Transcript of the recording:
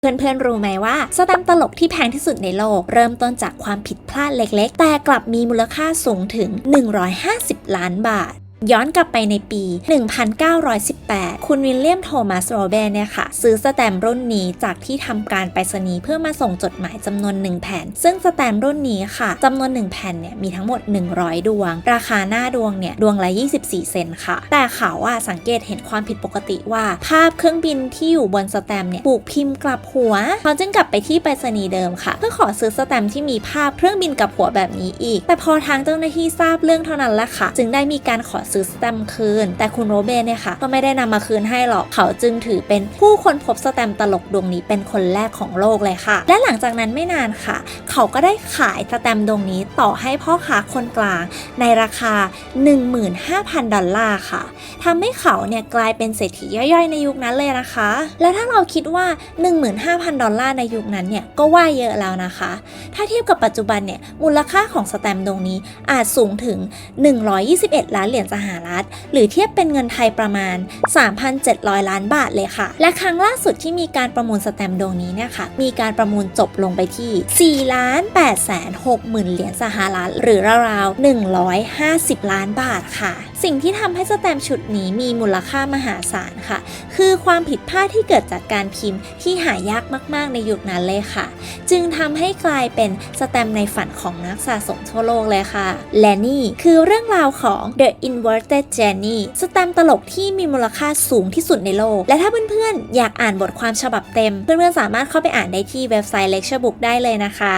เพื่อนๆ รู้ไหมว่าสแตมป์ตลกที่แพงที่สุดในโลก เริ่มต้นจากความผิดพลาดเล็กๆ แต่กลับมีมูลค่าสูงถึง 150 ล้านบาท ย้อนกลับไปในปี 1918 คุณวิลเลียมโทมัสโรเบนเนี่ยค่ะ ซื้อสแตมป์รุ่นนี้จากที่ทำการไปรษณีย์เพื่อมาส่งจดหมายจำนวน 1 แผ่น ซึ่งสแตมป์รุ่นนี้ค่ะจำนวน 1 แผ่นเนี่ยมีทั้งหมด 100 ดวง ราคาหน้าดวงเนี่ยดวงละ 24 เซนค่ะ แต่เขาอะสังเกตเห็นความผิดปกติว่า ภาพเครื่องบินที่อยู่บนสแตมป์เนี่ยถูกพิมพ์กลับหัว เขาจึงกลับไปที่ไปรษณีย์เดิมค่ะ เพื่อขอซื้อสแตมป์ที่มีภาพเครื่องบินกลับหัวแบบนี้อีก แต่พอทางเจ้าหน้าที่ทราบเรื่องเท่านั้นแหละค่ะ จึงได้มีการขอซื้อสแตมป์คืน แต่คุณโรเบนเนี่ยค่ะก็ไม่ได้นำมาคืนให้หรอกเขาจึงถือเป็นผู้คนพบสแตมป์ตลกดวงนี้เป็นคนแรกของโลกเลยค่ะ และหลังจากนั้นไม่นานค่ะ เขาก็ได้ขายสแตมป์ดวงนี้ต่อให้พ่อค้าคนกลาง ในราคา 15,000 ดอลลาร์ค่ะทำให้เขาเนี่ยกลายเป็นเศรษฐีย่อยๆ ในยุคนั้นเลยนะคะ และถ้าเราคิดว่า 15,000 ดอลลาร์ในยุคนั้นเนี่ยก็ว่าเยอะแล้วนะคะ ถ้าเทียบกับปัจจุบันเนี่ยมูลค่าของสแตมป์ดวงนี้อาจสูงถึง 121 ล้านเหรียญสหรัฐ หรือเทียบเป็นเงินไทยประมาณ 3,700 ล้านบาทเลยค่ะ และครั้งล่าสุดที่มีการประมูลสแตมป์ดวงนี้เนี่ยค่ะ มีการประมูลจบลงไปที่ 4 ล้าน8แสน6หมื่นเหรียญสหรัฐ หรือราวๆ 150 ล้านบาทค่ะ สิ่งที่ทำให้สแตมป์ชุดนี้มีมูลค่ามหาศาลค่ะ คือความผิดพลาดที่เกิดจากการพิมพ์ที่หายากมาก ๆ ในยุคนั้นเลยค่ะ จึงทำให้กลายเป็นสแตมป์ในฝันของนักสะสมทั่วโลกเลยค่ะ และนี่คือเรื่องราวของ The In w Inverted Jenny สแตมป์ตลกที่มีมูลค่าสูงที่สุดในโลก และถ้าเพื่อนๆ อยากอ่านบทความฉบับเต็ม เพื่อนๆ สามารถเข้าไปอ่านได้ที่เว็บไซต์ Lecture Book ได้เลยนะคะ